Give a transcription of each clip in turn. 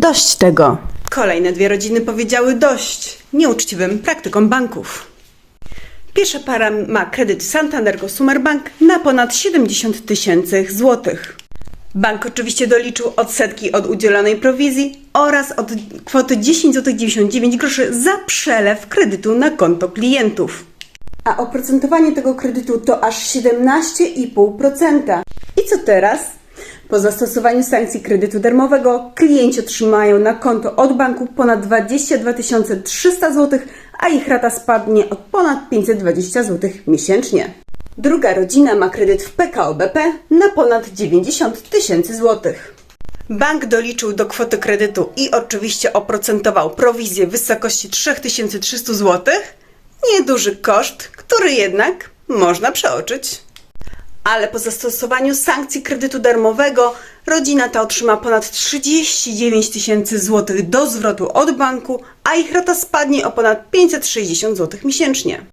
Dość tego. Kolejne dwie rodziny powiedziały dość nieuczciwym praktykom banków. Pierwsza para ma kredyt Santander Consumer Bank na ponad 70 tysięcy złotych. Bank oczywiście doliczył odsetki od udzielonej prowizji oraz od kwoty 10 zł 99 groszy za przelew kredytu na konto klientów. A oprocentowanie tego kredytu to aż 17,5%. I co teraz? Po zastosowaniu sankcji kredytu darmowego klienci otrzymają na konto od banku ponad 22 300 zł, a ich rata spadnie od ponad 520 zł miesięcznie. Druga rodzina ma kredyt w PKO BP na ponad 90 tysięcy złotych. Bank doliczył do kwoty kredytu i oczywiście oprocentował prowizję w wysokości 3300 zł. Nieduży koszt, który jednak można przeoczyć. Ale po zastosowaniu sankcji kredytu darmowego rodzina ta otrzyma ponad 39 tysięcy złotych do zwrotu od banku, a ich rata spadnie o ponad 560 zł miesięcznie.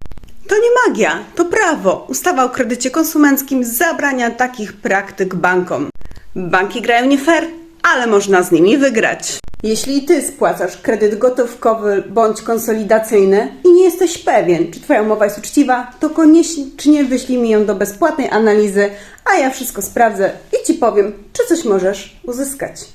To nie magia, to prawo. Ustawa o kredycie konsumenckim zabrania takich praktyk bankom. Banki grają nie fair, ale można z nimi wygrać. Jeśli ty spłacasz kredyt gotówkowy bądź konsolidacyjny i nie jesteś pewien, czy twoja umowa jest uczciwa, to koniecznie wyślij mi ją do bezpłatnej analizy, a ja wszystko sprawdzę i ci powiem, czy coś możesz uzyskać.